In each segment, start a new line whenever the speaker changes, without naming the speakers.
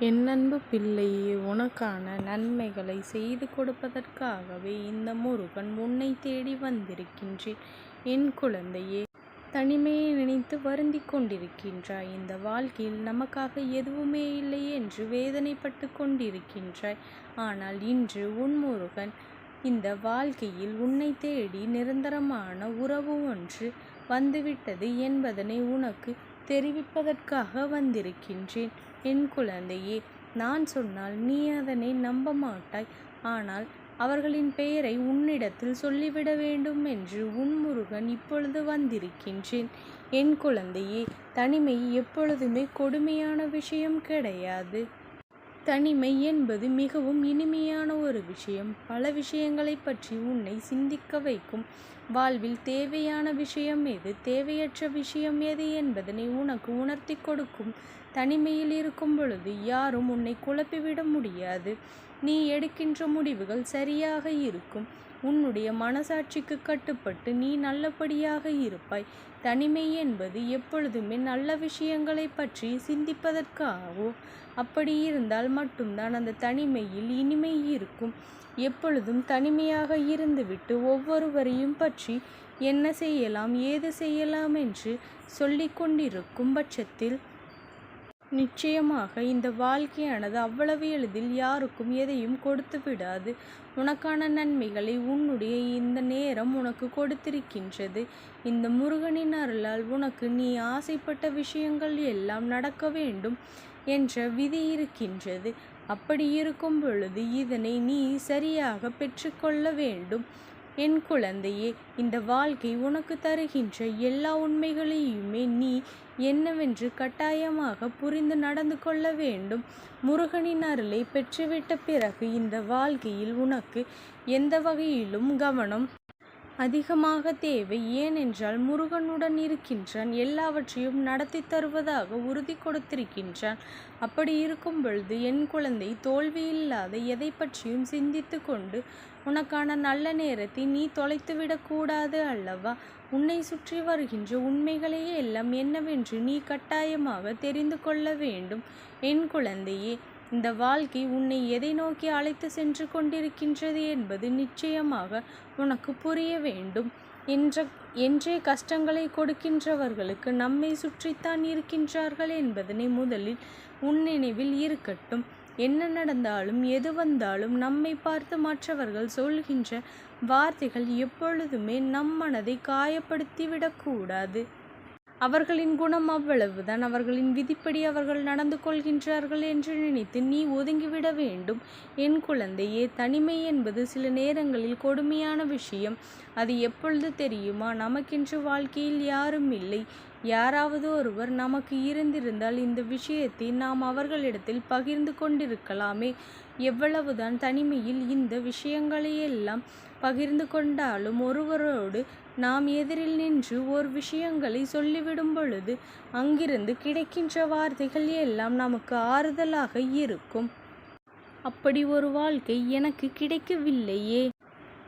என் அன்பு பிள்ளையே உனக்கான நன்மைகளை செய்து கொடுப்பதற்காகவே இந்த முருகன் உன்னை தேடி வந்திருக்கின்றேன். என் குழந்தையே தனிமையை நினைத்து வருந்திக் கொண்டிருக்கின்றாய். இந்த வாழ்க்கையில் நமக்காக எதுவுமே இல்லை என்று வேதனைப்பட்டு கொண்டிருக்கின்றாய். ஆனால் இன்று உன் முருகன் இந்த வாழ்க்கையில் உன்னை தேடி நிரந்தரமான உறவு ஒன்று வந்துவிட்டது என்பதனை உனக்கு தெரிவிப்பதற்காக வந்திருக்கின்றேன். என் குழந்தையே நான் சொன்னால் நீ அதனை நம்ப மாட்டாய். ஆனால் அவர்களின் பெயரை உன்னிடத்தில் சொல்லிவிட வேண்டும் என்று உன் முருகன் இப்பொழுது வந்திருக்கின்றேன். என் குழந்தையே தனிமை எப்பொழுதுமே கொடுமையான விஷயம் கிடையாது. தனிமை என்பது மிகவும் இனிமையான ஒரு விஷயம். பல விஷயங்களை பற்றி உன்னை சிந்திக்க வைக்கும் வாழ்வில் தேவையான விஷயம் எது தேவையற்ற விஷயம் எது என்பதனை உனக்கு உணர்த்தி கொடுக்கும். தனிமையில் இருக்கும் பொழுது யாரும் உன்னை குழப்பிவிட முடியாது. நீ எடுக்கின்ற முடிவுகள் சரியாக இருக்கும். உன்னுடைய மனசாட்சிக்கு கட்டுப்பட்டு நீ நல்லபடியாக இருப்பாய். தனிமை என்பது எப்பொழுதுமே நல்ல விஷயங்களை பற்றி சிந்திப்பதற்காகவோ அப்படி இருந்தால் மட்டும்தான் அந்த தனிமையில் இனிமை இருக்கும். எப்பொழுதும் தனிமையாக இருந்துவிட்டு ஒவ்வொருவரையும் பற்றி என்ன செய்யலாம் ஏது செய்யலாம் என்று சொல்லிக்கொண்டிருக்கும் பட்சத்தில் நிச்சயமாக இந்த வாழ்க்கையானது அவ்வளவு எளிதில் யாருக்கும் எதையும் கொடுத்து விடாது. உனக்கான நன்மைகளை உன்னுடைய இந்த நேரம் உனக்கு கொடுத்திருக்கின்றது. இந்த முருகனின் அருளால் உனக்கு நீ ஆசைப்பட்ட விஷயங்கள் எல்லாம் நடக்க வேண்டும் என்ற விதி இருக்கின்றது. அப்படி இருக்கும் பொழுது இதனை நீ சரியாக பெற்றுக்கொள்ள வேண்டும். என் குழந்தையே இந்த வாழ்க்கை உனக்கு தருகின்ற எல்லா உண்மைகளையுமே நீ என்னவென்று கட்டாயமாக புரிந்து நடந்து கொள்ள வேண்டும். முருகனின் அருளை பெற்றுவிட்ட பிறகு இந்த வாழ்க்கையில் உனக்கு எந்த வகையிலும் கவனம் அதிகமாக தேவை. ஏனென்றால் முருகனுடன் இருக்கின்றான் எல்லாவற்றையும் நடத்தி தருவதாக உறுதி கொடுத்திருக்கின்றான். அப்படி இருக்கும் பொழுது என் குழந்தை தோல்வியில்லாத எதை பற்றியும் சிந்தித்து கொண்டு உனக்கான நல்ல நேரத்தை நீ தொலைத்துவிடக்கூடாது அல்லவா? உன்னை சுற்றி வருகின்ற உண்மைகளையே எல்லாம் என்னவென்று நீ கட்டாயமாக தெரிந்து கொள்ள வேண்டும் என் குழந்தையே இந்த வாழ்க்கை உன்னை எதை நோக்கி அழைத்து சென்று கொண்டிருக்கின்றது என்பது நிச்சயமாக உனக்கு புரிய வேண்டும். என்ற என்றே கஷ்டங்களை கொடுக்கின்றவர்களுக்கு நம்மை சுற்றித்தான் இருக்கின்றார்கள் என்பதனை முதலில் உன் நினைவில் இருக்கட்டும். என்ன நடந்தாலும் எது வந்தாலும் நம்மை பார்த்து மற்றவர்கள் சொல்கின்ற வார்த்தைகள் எப்பொழுதுமே நம் மனதை காயப்படுத்திவிடக்கூடாது. அவர்களின் குணம் அவ்வளவுதான். அவர்களின் விதிப்படி அவர்கள் நடந்து கொள்கின்றார்கள் என்று நினைத்து நீ ஒதுங்கிவிட வேண்டும். என் குழந்தையே தனிமை என்பது சில நேரங்களில் கொடுமையான விஷயம். அது எப்பொழுது தெரியுமா? நமக்கென்று வாழ்க்கையில் யாரும் இல்லை. யாராவது ஒருவர் நமக்கு இருந்திருந்தால் இந்த விஷயத்தை நாம் அவர்களிடத்தில் பகிர்ந்து கொண்டிருக்கலாமே. எவ்வளவுதான் தனிமையில் இந்த விஷயங்களையெல்லாம் பகிர்ந்து கொண்டாலும் ஒருவரோடு நாம் எதிரில் நின்று ஒரு விஷயங்களை சொல்லிவிடும் பொழுது அங்கிருந்து கிடைக்கின்ற வார்த்தைகள் எல்லாம் நமக்கு ஆறுதலாக இருக்கும். அப்படி ஒரு வாழ்க்கை எனக்கு கிடைக்கவில்லையே.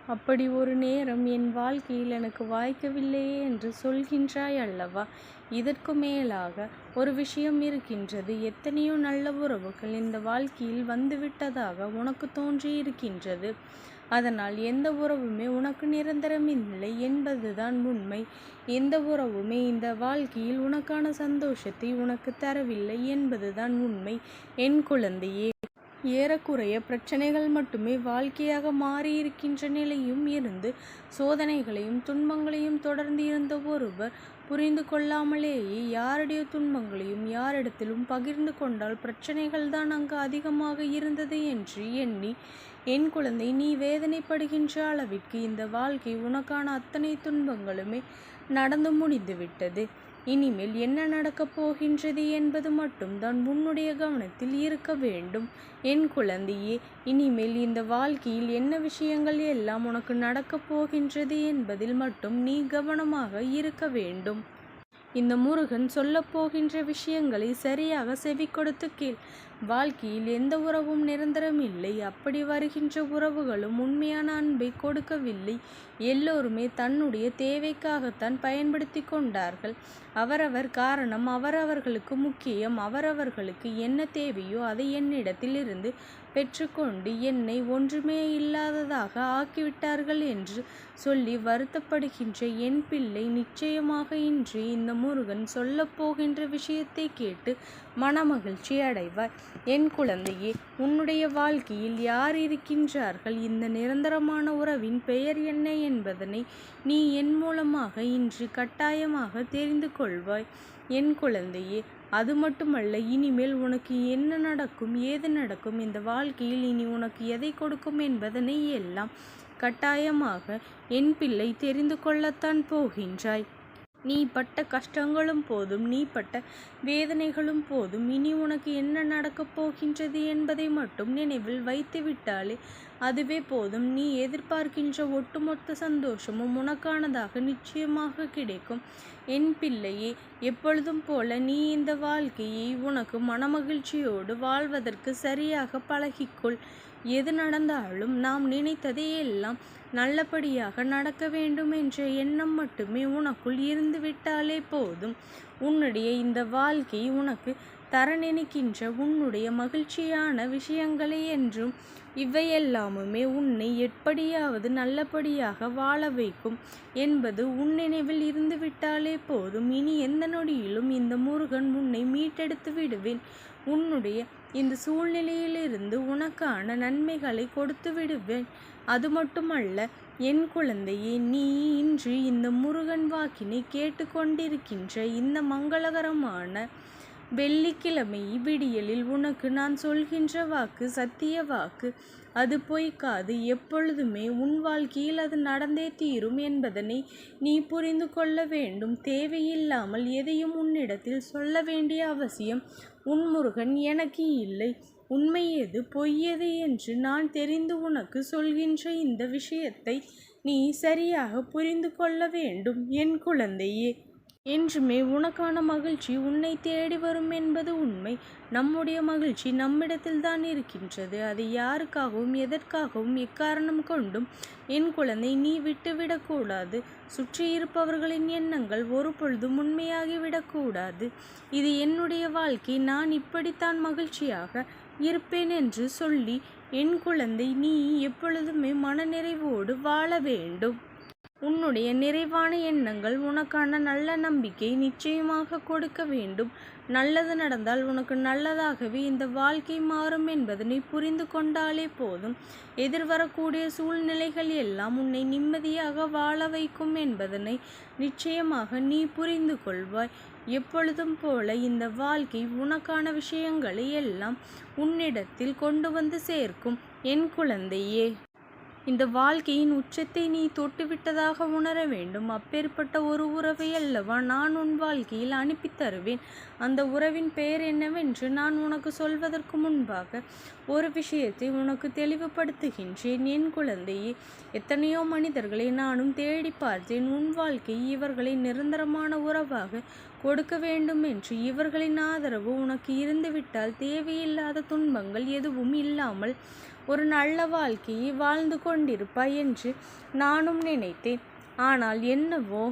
அப்படி ஒரு நேரம் என் வாழ்க்கையில் எனக்கு வாய்க்கவில்லையே என்று சொல்கின்றாய் அல்லவா? இதற்கு மேலாக ஒரு விஷயம் இருக்கின்றது. எத்தனையோ நல்ல உறவுகள் இந்த வாழ்க்கையில் வந்துவிட்டதாக உனக்கு தோன்றி இருக்கின்றது அதனால் எந்த உறவுமே உனக்கு நிரந்தரம் இல்லை என்பதுதான் உண்மை. எந்த உறவுமே இந்த வாழ்க்கையில் உனக்கான சந்தோஷத்தை உனக்கு தரவில்லை என்பதுதான் உண்மை. என் குழந்தையே ஏறக்குறைய பிரச்சனைகள் மட்டுமே வாழ்க்கையாக மாறியிருக்கின்ற நிலையும் இருந்து சோதனைகளையும் துன்பங்களையும் தொடர்ந்து இருந்த ஒருவர் புரிந்து கொள்ளாமலேயே யாருடைய துன்பங்களையும் யாரிடத்திலும் பகிர்ந்து கொண்டால் பிரச்சனைகள் தான் அங்கு அதிகமாக இருந்தது என்று எண்ணி என் குழந்தை நீ வேதனைப்படுகின்ற அளவிற்கு இந்த வாழ்க்கை உனக்கான அத்தனை துன்பங்களுமே நடந்து முடிந்துவிட்டது. இனிமேல் என்ன நடக்கப் போகின்றது என்பது மட்டும்தான் உன்னுடைய கவனத்தில் இருக்க வேண்டும். என் குழந்தையே இனிமேல் இந்த வாழ்க்கையில் என்ன விஷயங்கள் எல்லாம் உனக்கு நடக்கப் போகின்றது என்பதில் மட்டும் நீ கவனமாக இருக்க வேண்டும். இந்த முருகன் சொல்லப்போகின்ற விஷயங்களை சரியாக செவி கொடுத்து கேள். வாழ்க்கையில் எந்த உறவும் நிரந்தரம் இல்லை. அப்படி வருகின்ற உறவுகளும் உண்மையான அன்பை கொடுக்கவில்லை. எல்லோருமே தன்னுடைய தேவைக்காகத்தான் பயன்படுத்தி கொண்டார்கள். அவரவர் காரணம் அவரவர்களுக்கு முக்கியம். அவரவர்களுக்கு என்ன தேவையோ அதை என்னிடத்தில் இருந்து பெற்றுக்கொண்டு என்னை ஒன்றுமே இல்லாததாக ஆக்கிவிட்டார்கள் என்று சொல்லி வருத்தப்படுகின்ற என் பிள்ளை நிச்சயமாக இன்று இந்த முருகன் சொல்லப்போகின்ற விஷயத்தை கேட்டு மனமகிழ்ச்சி அடைவார். என் குழந்தையே உன்னுடைய வாழ்க்கையில் யார் இருக்கின்றார்கள்? இந்த நிரந்தரமான உறவின் பெயர் என்ன என்பதனை நீ என் மூலமாக இன்று கட்டாயமாக தெரிந்து கொள்வாய். என் குழந்தையே அது மட்டுமல்ல இனிமேல் உனக்கு என்ன நடக்கும் ஏது நடக்கும் இந்த வாழ்க்கையில் இனி உனக்கு எதை கொடுக்கும் என்பதனை எல்லாம் கட்டாயமாக என் பிள்ளை தெரிந்து கொள்ளத்தான் போகின்றாய். நீ பட்ட கஷ்டங்களும் போதும் நீ பட்ட வேதனைகளும் போதும். இனி உனக்கு என்ன நடக்கப் போகின்றது என்பதை மட்டும் நினைவில் வைத்துவிட்டாலே அதுவே போதும். நீ எதிர்பார்க்கின்ற ஒட்டுமொத்த சந்தோஷமும் உனக்கானதாக நிச்சயமாக கிடைக்கும். என் பிள்ளையே எப்பொழுதும் போல நீ இந்த வாழ்க்கையை உனக்கு மனமகிழ்ச்சியோடு வாழ்வதற்கு சரியாக பழகிக்கொள். எது நடந்தாலும் நாம் நினைத்ததையெல்லாம் நல்லபடியாக நடக்க வேண்டும் என்ற எண்ணம் மட்டுமே உனக்குள் இருந்து விட்டாலே போதும். உன்னுடைய இந்த வாழ்க்கை உனக்கு தர நினைக்கின்ற உன்னுடைய மகிழ்ச்சியான விஷயங்களை என்றும் இவையெல்லாமுமே உன்னை எப்படியாவது நல்லபடியாக வாழ வைக்கும் என்பது உன் நினைவில் இருந்துவிட்டாலே போதும். இனி எந்த நொடியிலும் இந்த முருகன் உன்னை மீட்டெடுத்து விடுவேன். உன்னுடைய இந்த சூழ்நிலையிலிருந்து உனக்கான நன்மைகளை கொடுத்து விடுவேன். அது மட்டுமல்ல என் குழந்தையே நீ இன்று இந்த முருகன் வாக்கினை கேட்டுக்கொண்டிருக்கின்ற இந்த மங்களகரமான வெள்ளிக்கிழமை விடியலில் உனக்கு நான் சொல்கின்ற வாக்கு சத்திய வாக்கு. அது பொய்க்காது எப்பொழுதுமே உன் வாழ்க்கையில் அது நடந்தே தீரும் என்பதனை நீ புரிந்து கொள்ள வேண்டும். தேவையில்லாமல் எதையும் உன்னிடத்தில் சொல்ல வேண்டிய அவசியம் உன் முருகன் எனக்கு இல்லை. உண்மை எது? பொய் எது? என்று நான் தெரிந்து உனக்கு சொல்கின்ற இந்த விஷயத்தை நீ சரியாக புரிந்து கொள்ள வேண்டும். என் குழந்தையே என்றுமே உனக்கான மகிழ்ச்சி உன்னை தேடி வரும் என்பது உண்மை. நம்முடைய மகிழ்ச்சி நம்மிடத்தில் தான் இருக்கின்றது. அதை யாருக்காகவும் எதற்காகவும் எக்காரணம் கொண்டும் என் குழந்தை நீ விட்டுவிடக்கூடாது சுற்றி இருப்பவர்களின் எண்ணங்கள் ஒரு பொழுதும் உண்மையாகிவிடக்கூடாது இது என்னுடைய வாழ்க்கை. நான் இப்படித்தான் மகிழ்ச்சியாக இருப்பேன் என்று சொல்லி என் குழந்தை நீ எப்பொழுதுமே மனநிறைவோடு வாழ வேண்டும். உன்னுடைய நிறைவான எண்ணங்கள் உனக்கான நல்ல நம்பிக்கை நிச்சயமாக கொடுக்க வேண்டும். நல்லது நடந்தால் உனக்கு நல்லதாகவே இந்த வாழ்க்கை மாறும் என்பதனை புரிந்து கொண்டாலே போதும். எதிர்வரக்கூடிய சூழ்நிலைகள் எல்லாம் உன்னை நிம்மதியாக வாழ வைக்கும் என்பதனை நிச்சயமாக நீ புரிந்து கொள்வாய். எப்பொழுதும் போல இந்த வாழ்க்கை உனக்கான விஷயங்களை எல்லாம் உன்னிடத்தில் கொண்டு வந்து சேர்க்கும். என் குழந்தையே இந்த வாழ்க்கையின் உச்சத்தை நீ தொட்டுவிட்டதாக உணர வேண்டும். அப்பேற்பட்ட ஒரு உறவை அல்லவா நான் உன் வாழ்க்கையில் அனுப்பித் தருவேன். அந்த உறவின் பெயர் என்னவென்று நான் உனக்கு சொல்வதற்கு முன்பாக ஒரு விஷயத்தை உனக்கு தெளிவுபடுத்துகின்றேன். என் குழந்தையே எத்தனையோ மனிதர்களை நானும் தேடி பார்த்தேன். உன் வாழ்க்கை இவர்களை நிரந்தரமான உறவாக கொடுக்க வேண்டும் என்று இவர்களின் ஆதரவு உனக்கு இருந்துவிட்டால் தேவையில்லாத துன்பங்கள் எதுவும் இல்லாமல் ஒரு நல்ல வாழ்க்கையை வாழ்ந்து கொண்டிருப்பாய் என்று நானும் நினைத்தேன். ஆனால் என்னவோ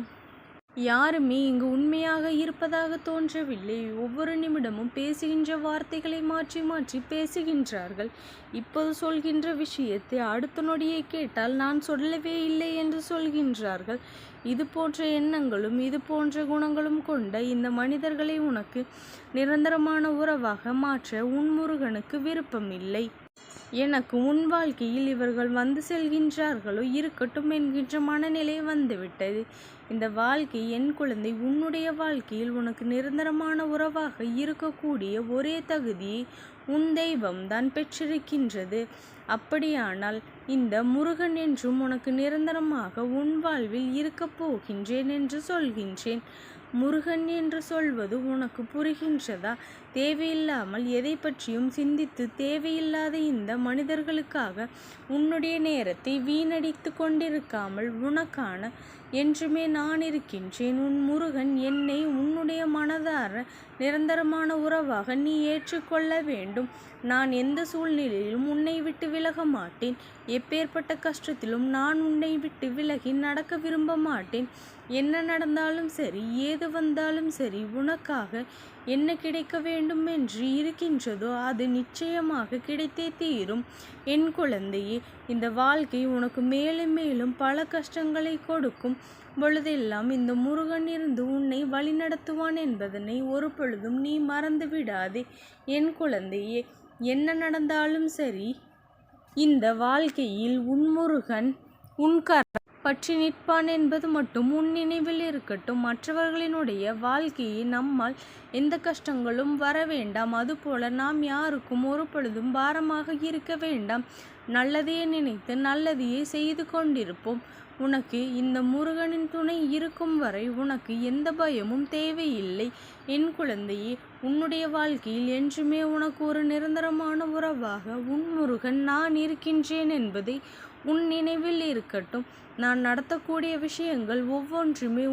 யாருமே இங்கு உண்மையாக இருப்பதாக தோன்றவில்லை. ஒவ்வொரு நிமிடமும் பேசுகின்ற வார்த்தைகளை மாற்றி மாற்றி பேசுகின்றார்கள். இப்போது சொல்கின்ற விஷயத்தை அடுத்த நொடியை கேட்டால் நான் சொல்லவே இல்லை என்று சொல்கின்றார்கள். இது போன்ற எண்ணங்களும் இது போன்ற குணங்களும் கொண்ட இந்த மனிதர்களை உனக்கு நிரந்தரமான உறவாக மாற்ற உன் முருகனுக்கு விருப்பமில்லை. எனக்கு உன் வாழ்க்கையில் இவர்கள் வந்து செல்கின்றார்களோ இருக்கட்டும் என்கின்ற மனநிலை வந்துவிட்டது. இந்த வாழ்க்கை என் குழந்தை உன்னுடைய வாழ்க்கையில் உனக்கு நிரந்தரமான உறவாக இருக்கக்கூடிய ஒரே தகுதியை உன் தெய்வம்தான் பெற்றிருக்கின்றது. அப்படியானால் இந்த முருகன் என்றும் உனக்கு நிரந்தரமாக உன் வாழ்வில் இருக்கப் போகின்றேன் என்று சொல்கின்றேன். முருகன் என்று சொல்வது உனக்கு புரிகின்றதா? தேவையில்லாமல் எதை பற்றியும் சிந்தித்து தேவையில்லாத இந்த மனிதர்களுக்காக உன்னுடைய நேரத்தை வீணடித்து கொண்டிருக்காமல் உனக்கான என்றுமே நான் இருக்கின்றேன். உன் முருகன் என்னை உன்னுடைய மனதார நிரந்தரமான உறவாக நீ ஏற்றுக்கொள்ள வேண்டும். நான் எந்த சூழ்நிலையிலும் உன்னை விட்டு விலக மாட்டேன். எப்பேற்பட்ட கஷ்டத்திலும் நான் உன்னை விட்டு விலகி நடக்க விரும்ப மாட்டேன். என்ன நடந்தாலும் சரி ஏது வந்தாலும் சரி உனக்காக என்ன கிடைக்க வேண்டும்? என்று இருக்கின்றதோ அது நிச்சயமாக கிடைத்தே தீரும். என் குழந்தையே இந்த வாழ்க்கை உனக்கு மேலும் மேலும் பல கஷ்டங்களை கொடுக்கும். பொழுதெல்லாம் இந்த முருகன் இருந்து உன்னை வழிநடத்துவான் என்பதனை ஒரு பொழுதும் நீ மறந்து விடாதே என் குழந்தையே என்ன நடந்தாலும் சரி இந்த வாழ்க்கையில் உன் முருகன் உன் பற்றி நிற்பான் என்பது மட்டும் உன் நினைவில் இருக்கட்டும். மற்றவர்களினுடைய வாழ்க்கையை நம்மால் எந்த கஷ்டங்களும் வர வேண்டாம். அதுபோல நாம் யாருக்கும் ஒரு பொழுதும் பாரமாக இருக்க வேண்டாம். நல்லதையே நினைத்து நல்லதையே செய்து கொண்டிருப்போம். உனக்கு இந்த முருகனின் துணை இருக்கும் வரை உனக்கு எந்த பயமும் தேவையில்லை. என் குழந்தையே உன்னுடைய வாழ்க்கையில் என்றுமே உனக்கு ஒரு நிரந்தரமான உறவாக உன் முருகன் நான் இருக்கின்றேன் என்பதை உன் நினைவில் இருக்கட்டும். நான் நடத்தக்கூடிய விஷயங்கள் ஒவ்வொன்றுமே